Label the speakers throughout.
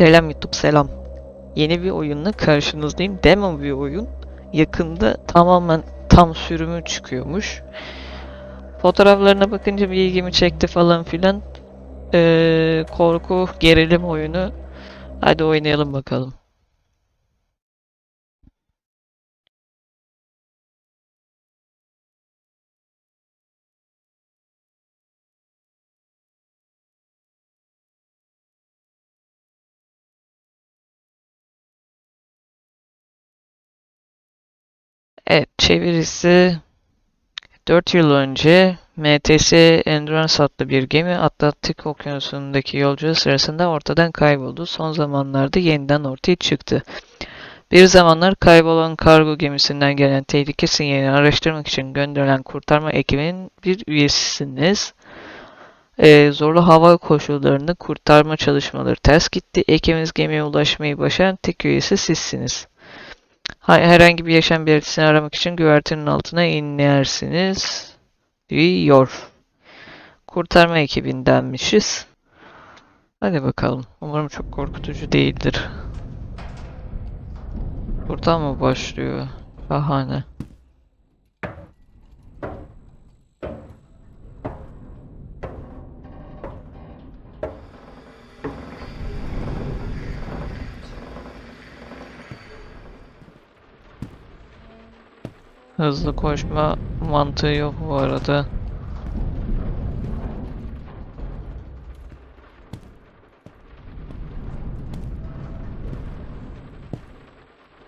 Speaker 1: Selam YouTube selam. Yeni bir oyunla karşınızdayım. Demo bir oyun. Yakında tamamen tam sürümü çıkıyormuş. Fotoğraflarına bakınca bir ilgimi çekti falan filan. Ee, korku gerilim oyunu. Hadi oynayalım bakalım. Çevirisi 4 yıl önce MTS Endurance adlı bir gemi Atlantik Okyanusu'ndaki yolculuğu sırasında ortadan kayboldu. Son zamanlarda yeniden ortaya çıktı. Bir zamanlar kaybolan kargo gemisinden gelen tehlike sinyalini araştırmak için gönderilen kurtarma ekibinin bir üyesisiniz. Ee, zorlu hava koşullarında kurtarma çalışmaları ters gitti. Ekibimiz gemiye ulaşmayı başaran tek üyesi sizsiniz. Ha- Herhangi bir yaşam belirtisini aramak için güvertenin altına inersiniz diyor. Kurtarma ekibindenmişiz. Hadi bakalım. Umarım çok korkutucu değildir. Buradan mı başlıyor? Şahane. Hızlı koşma mantığı yok bu arada.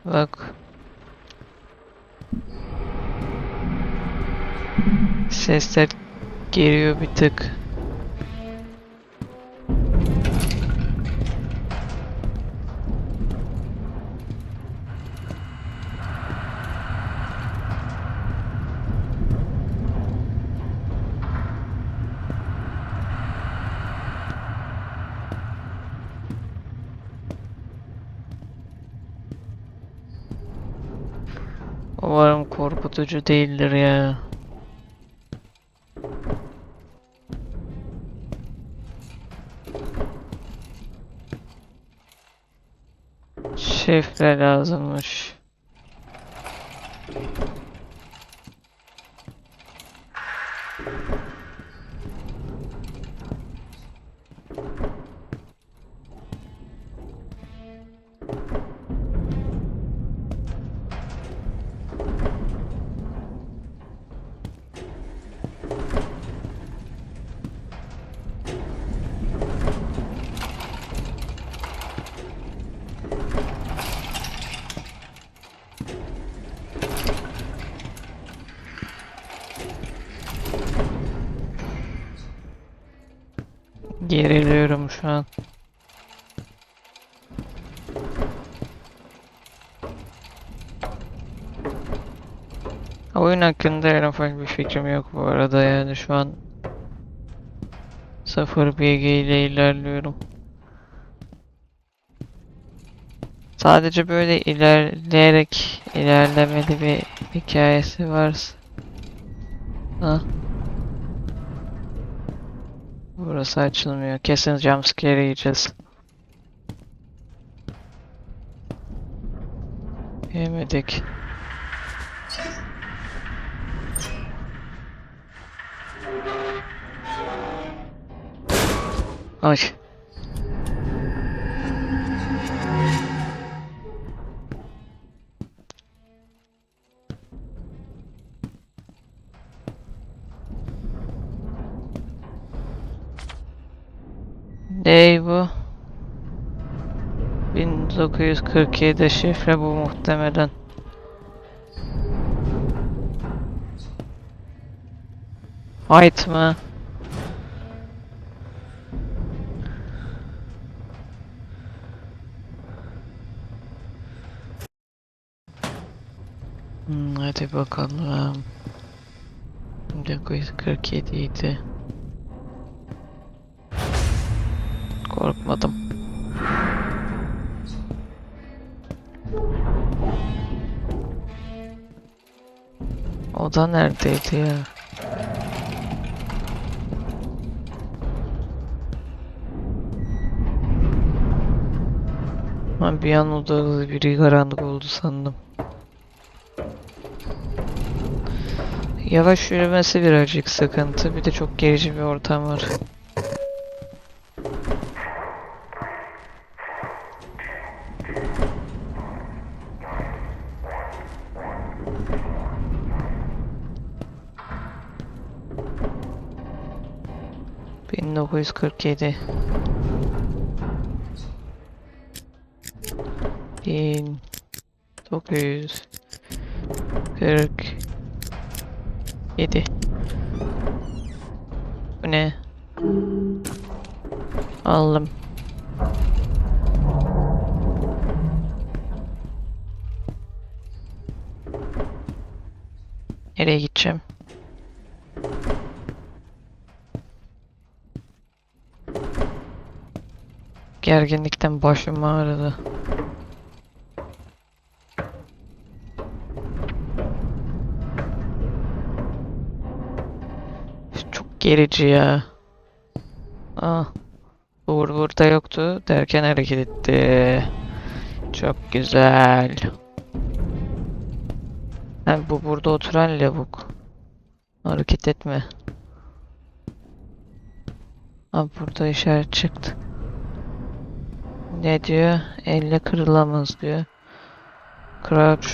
Speaker 1: Bak. Sesler geliyor bir tık. Korkutucu değildir ya. Şifre lazımmış. Şu an. Oyun hakkında ufak bir fikrim yok bu arada yani şu an sıfır bilgiyle ilerliyorum. Sadece böyle ilerleyerek ilerlemeli bir hikayesi var. Ha. Burası açılmıyor. Kesin jumpscare yiyeceğiz. Yemedik. Ay. Ne bu? 1947 şifre bu muhtemelen. White mı? Hmm, hadi bakalım. 1947 idi. Korkmadım. O da neredeydi ya? Ben bir an oda biri karanlık oldu sandım. Yavaş yürümesi birazcık sıkıntı. Bir de çok gerici bir ortam var. 1947 1947 Bu ne? Aldım. Nereye gideceğim? Gerginlikten başım ağrıdı. Çok gerici ya. Ah. Uğur burada yoktu derken hareket etti. Çok güzel. Ha, bu burada oturan lavuk. Hareket etme. Ha, burada işaret çıktı. Ne diyor? Elle kırılamaz diyor. Crouch.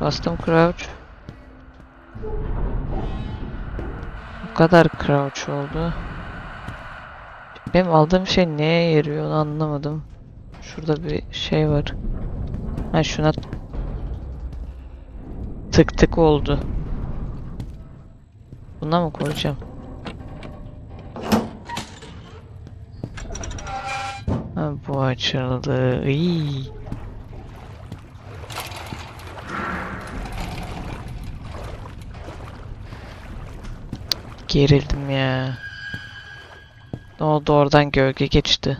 Speaker 1: Bastım crouch. Bu kadar crouch oldu. Benim aldığım şey neye yarıyor onu anlamadım. Şurada bir şey var. Ha şuna tık tık oldu. Buna mı koyacağım? Ha, bu açıldı. İyi. Gerildim ya. Ne oldu oradan gölge geçti.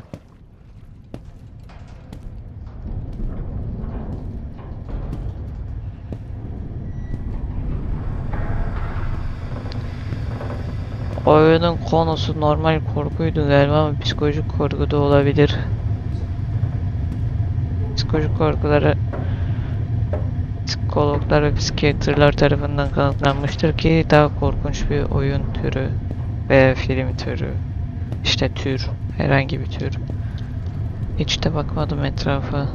Speaker 1: Oyunun konusu normal korkuydu galiba ama psikolojik korku da olabilir. Psikolojik korkuları psikologlar ve psikiyatrlar tarafından kanıtlanmıştır ki daha korkunç bir oyun türü veya film türü işte tür herhangi bir tür. Hiç de bakmadım etrafa.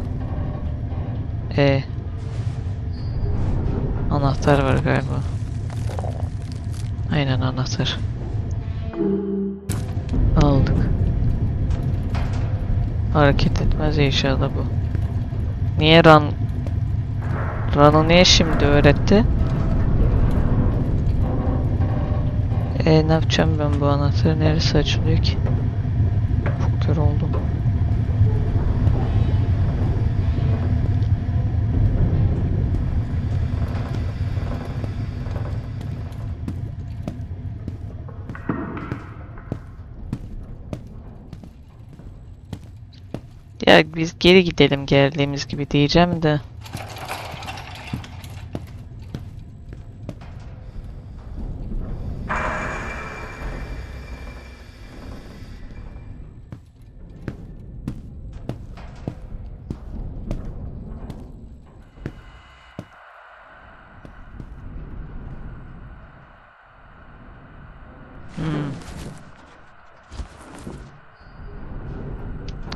Speaker 1: E anahtar var galiba. Aynen anahtar. Aldık. Hareket etmez inşallah bu niye run run'ı niye şimdi öğretti? E ne yapacağım ben bu anahtarı? Neresi açılıyor ki? Çok kör oldum Ya biz geri gidelim geldiğimiz gibi diyeceğim de.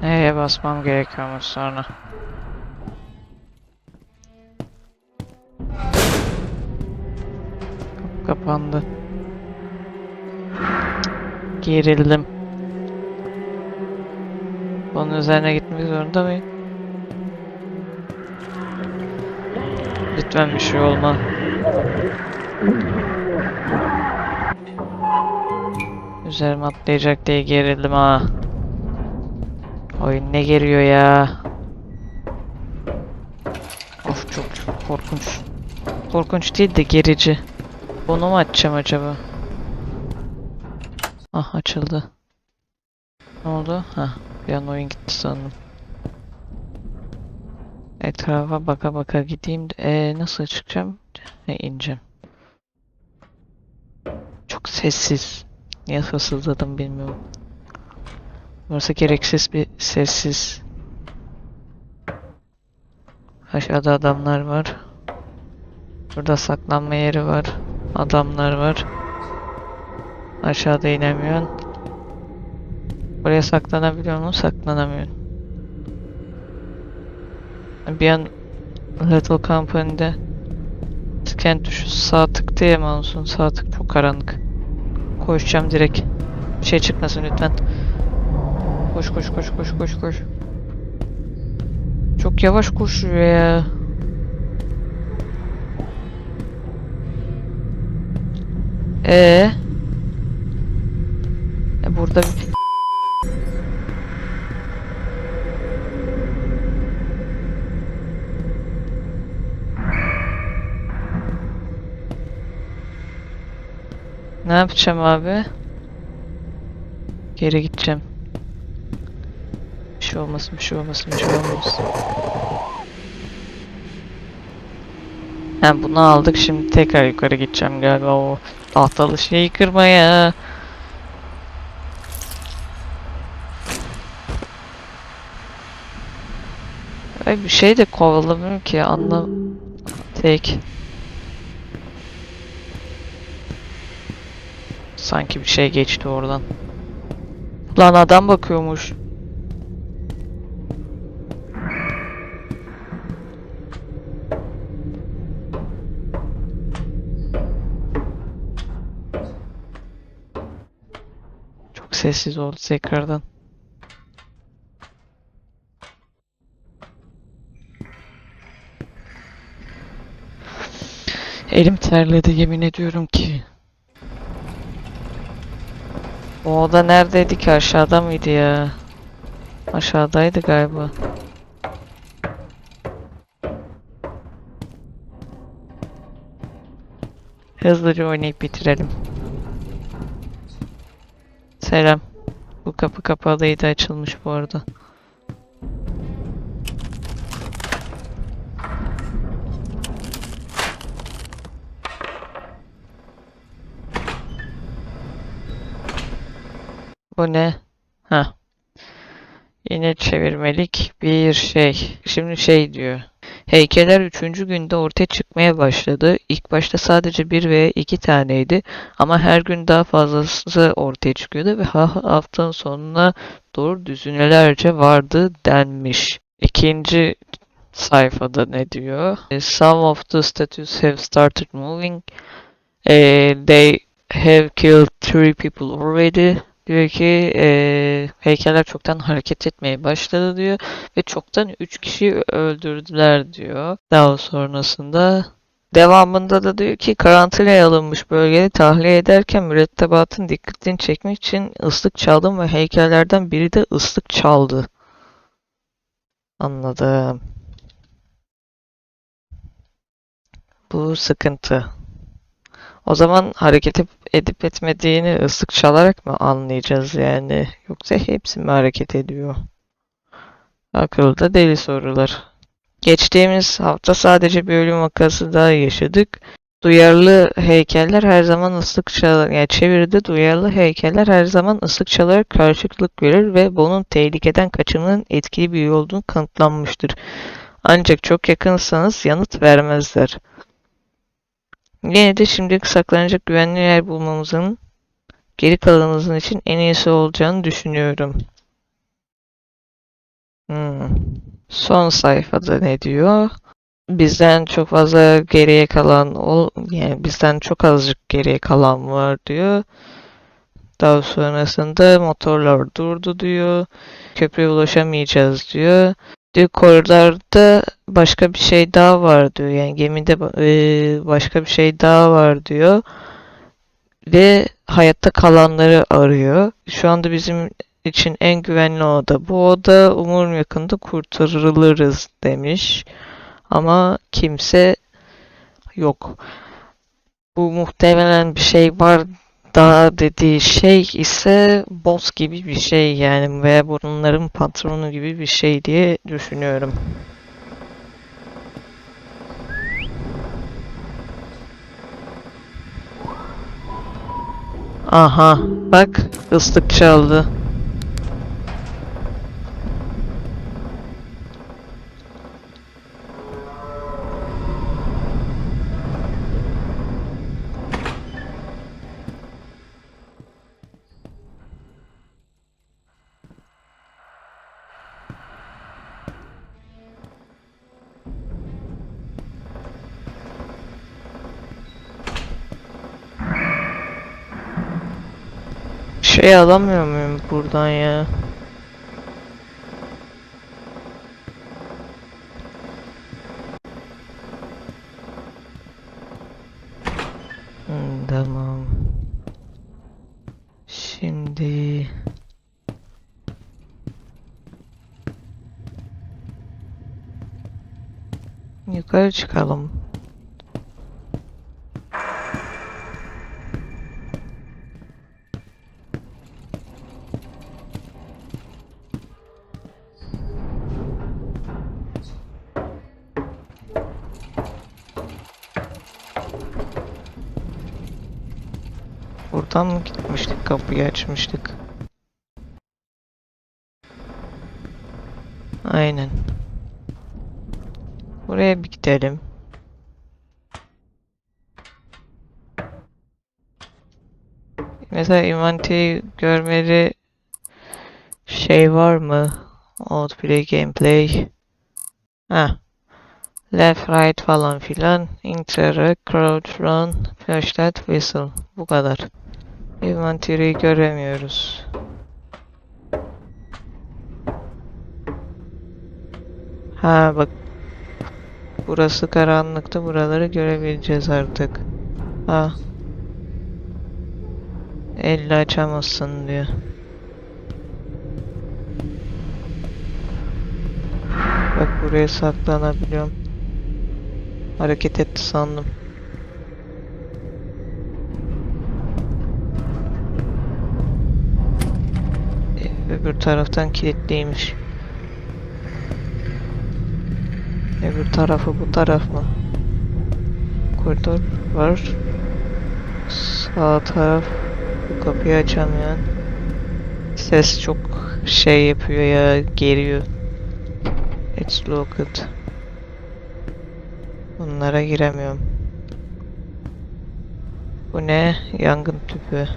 Speaker 1: E'ye basmam gerekiyormuş sonra. Kapandı. Gerildim. Bunun üzerine gitmek zorunda mıyım? Lütfen bir şey olma. Üzerime atlayacak diye gerildim ha. Oyun ne geliyor ya? Of çok, korkunç. Korkunç değil de gerici. Bunu mu açacağım acaba? Ah açıldı. Ne oldu? Ha, bir an oyun gitti sandım. Etrafa baka baka gideyim. de- Ee, nasıl çıkacağım? He, ineceğim. Çok sessiz. Niye fısıldadım bilmiyorum. Burası gereksiz bir sessiz. Aşağıda adamlar var. Burada saklanma yeri var. Adamlar var. Aşağıda inemiyorsun. Buraya saklanabiliyor musun? Saklanamıyorsun. Bir an Little Company'de scan tuşu sağ tık diye mouse'un sağ tık çok karanlık. Koşacağım direkt. Bir şey çıkmasın lütfen. Koş koş koş koş koş koş. Çok yavaş koşuyor ya. Ee? E burada bir... Ne yapacağım abi? Geri gideceğim. Şey olmasın, bir şey olmasın, bir şey olmasın. Ha bunu aldık şimdi tekrar yukarı gideceğim galiba o tahtalı şeyi kırmaya. Ay bir şey de kovalamıyorum ki anla tek. Sanki bir şey geçti oradan. Lan adam bakıyormuş. Sessiz oldu tekrardan. Elim terledi yemin ediyorum ki. O oda neredeydi ki? Aşağıda mıydı ya? Aşağıdaydı galiba. Hızlıca oynayıp bitirelim. Selam. Bu kapı kapalıydı açılmış bu arada. Bu ne? Ha. Yine çevirmelik bir şey. Şimdi şey diyor. Heykeller üçüncü günde ortaya çıkmaya başladı. İlk başta sadece bir veya iki taneydi ama her gün daha fazlası ortaya çıkıyordu ve ha- haftanın sonuna doğru düzinelerce vardı denmiş. İkinci sayfada ne diyor? Some of the statues have started moving. Eh, they have killed three people already. Diyor ki eee, heykeller çoktan hareket etmeye başladı diyor ve çoktan 3 kişi öldürdüler diyor. Daha sonrasında devamında da diyor ki karantinaya alınmış bölgeyi tahliye ederken mürettebatın dikkatini çekmek için ıslık çaldım ve heykellerden biri de ıslık çaldı. Anladım. Bu sıkıntı. O zaman hareket ep- edip etmediğini ıslık çalarak mı anlayacağız yani? Yoksa hepsi mi hareket ediyor? Akılda deli sorular. Geçtiğimiz hafta sadece bir ölüm vakası daha yaşadık. Duyarlı heykeller her zaman ıslık çalar. Yani çeviride duyarlı heykeller her zaman ıslık çalarak karşılık verir ve bunun tehlikeden kaçınmanın etkili bir yol olduğunu kanıtlanmıştır. Ancak çok yakınsanız yanıt vermezler. Yine de şimdilik saklanacak güvenli yer bulmamızın geri kalanımızın için en iyisi olacağını düşünüyorum. Hmm. Son sayfada ne diyor? Bizden çok fazla geriye kalan ol yani bizden çok azıcık geriye kalan var diyor. Daha sonrasında motorlar durdu diyor. Köprüye ulaşamayacağız diyor. Diyor koridorda başka bir şey daha var diyor. Yani gemide eee, başka bir şey daha var diyor. Ve hayatta kalanları arıyor. Şu anda bizim için en güvenli oda. Bu oda umurum yakında kurtarılırız demiş. Ama kimse yok. Bu muhtemelen bir şey var daha dediği şey ise boss gibi bir şey yani veya bunların patronu gibi bir şey diye düşünüyorum. Aha bak ıslık çaldı. Şey alamıyor muyum buradan ya? Hmm, tamam. Şimdi yukarı çıkalım. Buradan mı gitmiştik? Kapıyı açmıştık. Aynen. Buraya bir gidelim. Mesela inventary görmeli şey var mı? Outplay gameplay. Ha. Left right falan filan. Interact, crouch, run, flashlight, whistle. Bu kadar. Inventory'yi göremiyoruz. Ha bak. Burası karanlıkta. Buraları görebileceğiz artık. Ha. Elle açamazsın diyor. Bak buraya saklanabiliyorum. Hareket etti sandım. Öbür taraftan kilitliymiş. Öbür tarafı bu taraf mı? Koridor var. Sağ taraf bu kapıyı açamayan. Ses çok şey yapıyor ya geriyor. It's locked. Bunlara giremiyorum. Bu ne? Yangın tüpü.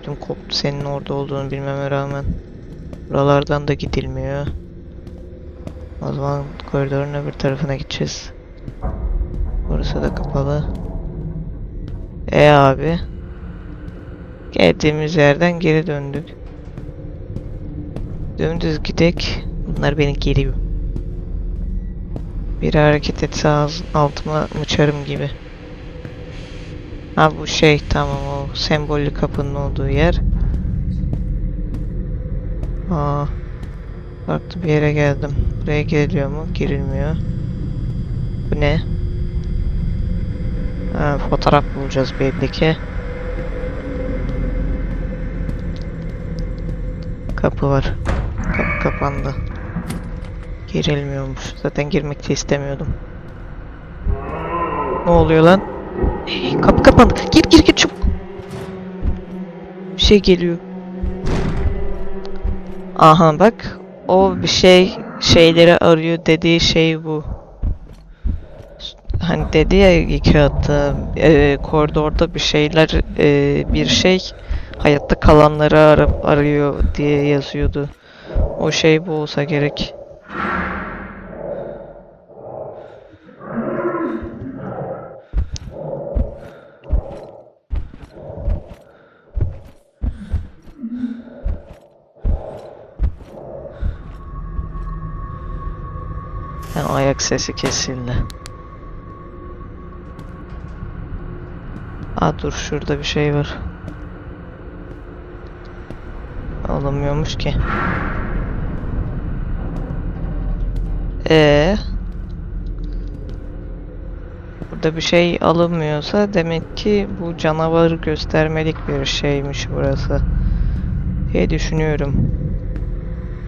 Speaker 1: Ödüm koptu senin orada olduğunu bilmeme rağmen. Buralardan da gidilmiyor. O zaman koridorun öbür tarafına gideceğiz. Burası da kapalı. E abi. Geldiğimiz yerden geri döndük. Dümdüz gidek. Bunlar beni geriyor. Bir hareket etse ağz, altıma mıçarım gibi. Ha bu şey tamam o sembollü kapının olduğu yer. Aa, farklı bir yere geldim. Buraya giriliyor mu? Girilmiyor. Bu ne? Ha, fotoğraf bulacağız belli ki. Kapı var. Kapı kapandı. Girilmiyormuş. Zaten girmek de istemiyordum. Ne oluyor lan? Kapı kapandı. Gir gir gir çabuk. Bir şey geliyor. Aha bak. O bir şey şeyleri arıyor dediği şey bu. Hani dedi ya iki hatta e, koridorda bir şeyler e, bir şey hayatta kalanları arap arıyor diye yazıyordu. O şey bu olsa gerek. Ayak sesi kesildi. Aa dur şurada bir şey var. Alamıyormuş ki. Ee, burada bir şey alınmıyorsa demek ki bu canavarı göstermelik bir şeymiş burası. diye düşünüyorum.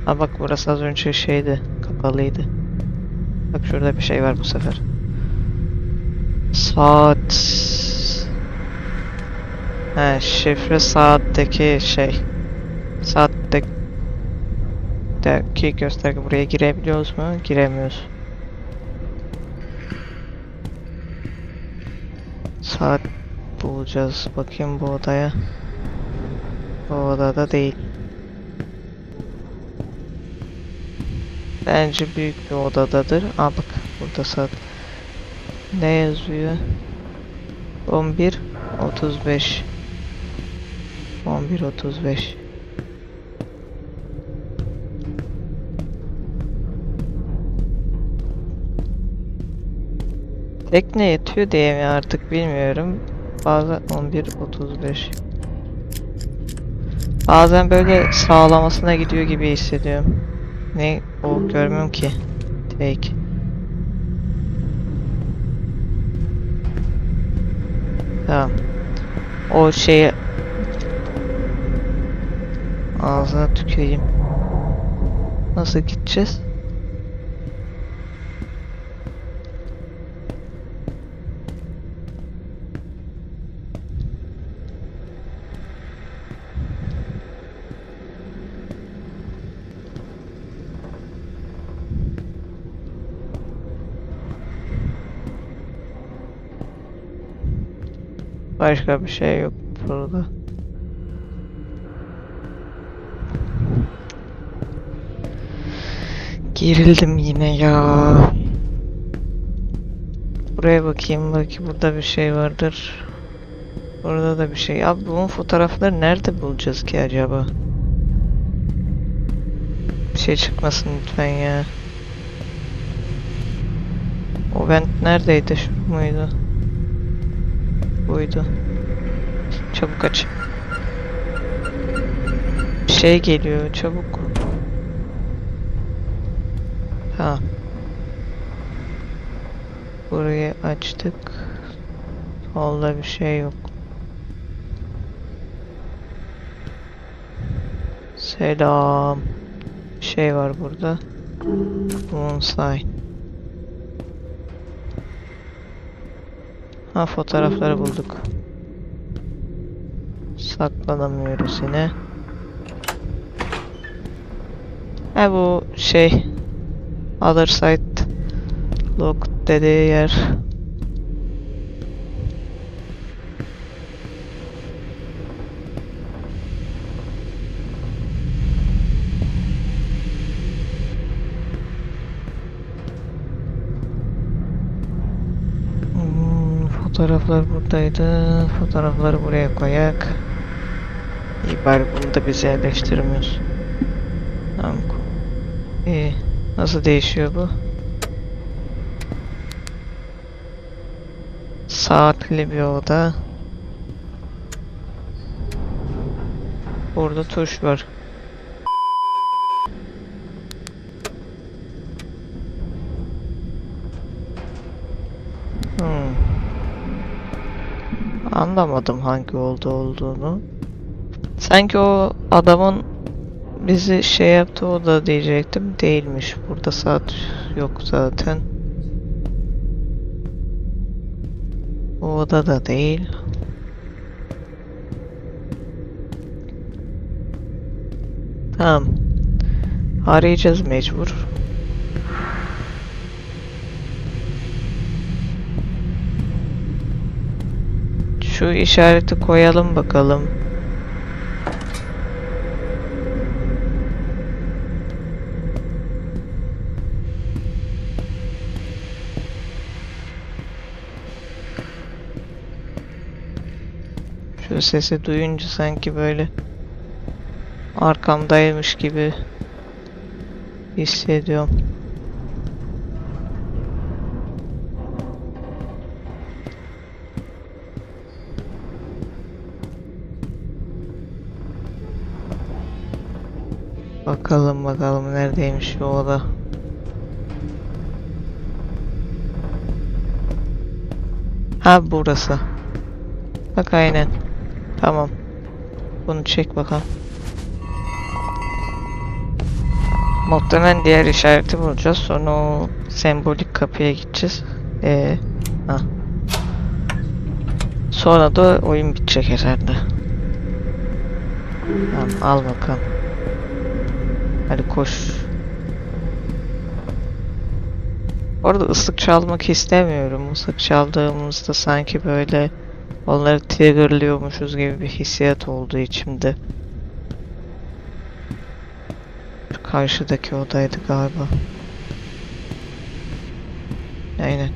Speaker 1: Ha bak burası az önce şeydi, kapalıydı. Bak şurada bir şey var bu sefer. Saat. He, şifre saatteki şey. Saatteki gösterge buraya girebiliyoruz mu? Giremiyoruz. Saat bulacağız. Bakayım bu odaya. Bu odada değil. Bence büyük bir odadadır. Aa bak burada saat. Ne yazıyor? 11 35 11.35 Tekne yetiyor diye mi artık bilmiyorum. Bazen 11.35 Bazen böyle sağlamasına gidiyor gibi hissediyorum. Ne o görmüyorum ki. Take. Tamam. O şeyi ağzına tüküreyim. Nasıl gideceğiz? Başka bir şey yok burada. Gerildim yine ya. Buraya bakayım belki burada bir şey vardır. Burada da bir şey. Abi bunun fotoğrafları nerede bulacağız ki acaba? Bir şey çıkmasın lütfen ya. O vent neredeydi? Şu muydu? Buydu. Çabuk aç. Bir şey geliyor çabuk. Ha. Burayı açtık. Solda bir şey yok. Selam. Bir şey var burada. Moonsign. Ha fotoğrafları bulduk. Saklanamıyoruz yine. Ha bu şey Other side Look dediği yer. Hmm, fotoğraflar buradaydı. Fotoğrafları buraya koyak. İyi bari bunu da biz yerleştirmiyoruz. Tamam. İyi. Nasıl değişiyor bu? Saatli bir oda. Burada tuş var. Hmm. Anlamadım hangi oldu olduğunu. Sanki o adamın bizi şey yaptı o da diyecektim. Değilmiş. Burada saat yok zaten. O oda da değil. Tamam. Arayacağız mecbur. Şu işareti koyalım bakalım. Şu sesi duyunca sanki böyle arkamdaymış gibi hissediyorum. Bakalım bakalım neredeymiş o oda. Ha burası. Bak aynen. Tamam. Bunu çek bakalım. Muhtemelen diğer işareti bulacağız. Sonra o sembolik kapıya gideceğiz. Ee, ha. Sonra da oyun bitecek herhalde. Tamam al bakalım. Hadi koş. Orada ıslık çalmak istemiyorum. Islık çaldığımızda sanki böyle onları triggerlıyormuşuz gibi bir hissiyat oldu içimde. Şu karşıdaki odaydı galiba. Aynen.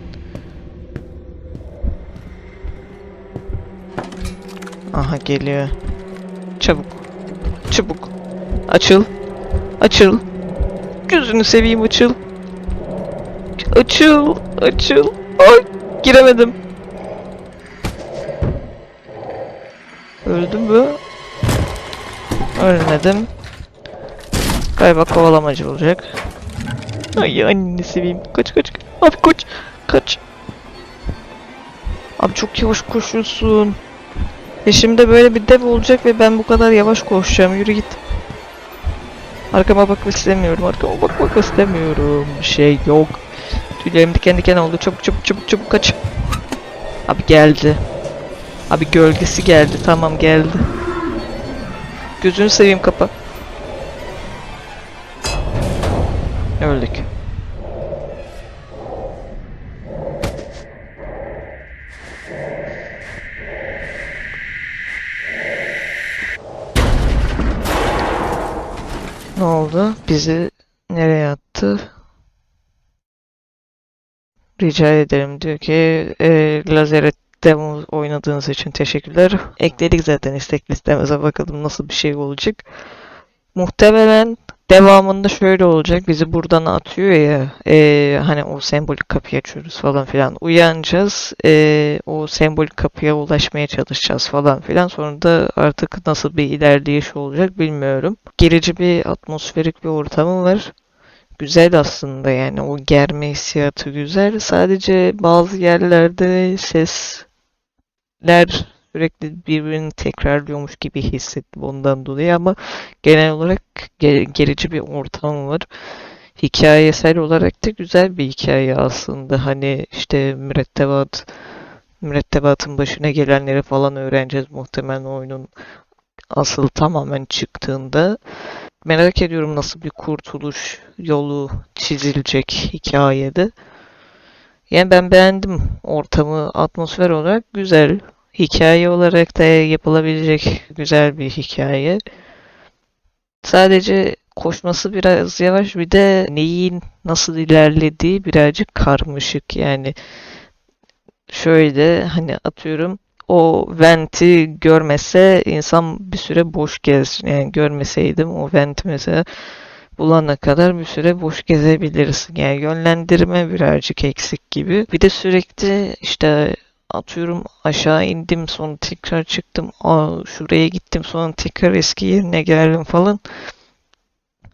Speaker 1: Aha geliyor. Çabuk. Çabuk. Açıl. Açıl. Gözünü seveyim açıl. Açıl. Açıl. Ay giremedim. Öldüm mü? Ölmedim. Galiba kovalamacı olacak. Ay anneni seveyim. Kaç kaç. Abi kaç. Kaç. Abi çok yavaş koşuyorsun. Peşimde böyle bir dev olacak ve ben bu kadar yavaş koşacağım. Yürü git. Arkama bakmak istemiyorum. Arkama bakmak istemiyorum. Şey yok. Tüylerim diken diken oldu. Çabuk çabuk çabuk çabuk kaç. Abi geldi. Abi gölgesi geldi. Tamam geldi. Gözünü seveyim kapa. Rica ederim diyor ki e, Lazeret demo oynadığınız için teşekkürler. Ekledik zaten istek listemize bakalım nasıl bir şey olacak. Muhtemelen devamında şöyle olacak. Bizi buradan atıyor ya. e, hani o sembolik kapıyı açıyoruz falan filan. Uyanacağız. e, o sembolik kapıya ulaşmaya çalışacağız falan filan. Sonra da artık nasıl bir ilerleyiş olacak bilmiyorum. Gerici bir atmosferik bir ortamı var. Güzel aslında yani o germe hissiyatı güzel. Sadece bazı yerlerde sesler sürekli birbirini tekrarlıyormuş gibi hissettim ondan dolayı ama genel olarak ge- gerici bir ortam var. Hikayesel olarak da güzel bir hikaye aslında. Hani işte mürettebat, mürettebatın başına gelenleri falan öğreneceğiz muhtemelen oyunun asıl tamamen çıktığında. Merak ediyorum nasıl bir kurtuluş yolu çizilecek hikayede. Yani ben beğendim ortamı, atmosfer olarak güzel. Hikaye olarak da yapılabilecek güzel bir hikaye. Sadece koşması biraz yavaş bir de neyin nasıl ilerlediği birazcık karmaşık. Yani şöyle hani atıyorum o venti görmese insan bir süre boş gez. Yani görmeseydim o venti mesela bulana kadar bir süre boş gezebilirsin. Yani yönlendirme birazcık eksik gibi. Bir de sürekli işte atıyorum aşağı indim sonra tekrar çıktım. Aa, şuraya gittim sonra tekrar eski yerine geldim falan.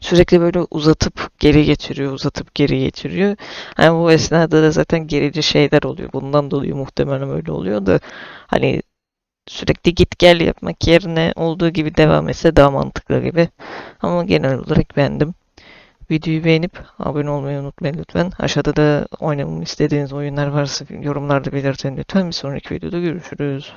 Speaker 1: Sürekli böyle uzatıp geri getiriyor, uzatıp geri getiriyor. Hani bu esnada da zaten gerici şeyler oluyor. Bundan dolayı muhtemelen öyle oluyor da hani sürekli git gel yapmak yerine olduğu gibi devam etse daha mantıklı gibi. Ama genel olarak beğendim. Videoyu beğenip abone olmayı unutmayın lütfen. Aşağıda da oynamamı istediğiniz oyunlar varsa yorumlarda belirtin lütfen. Bir sonraki videoda görüşürüz.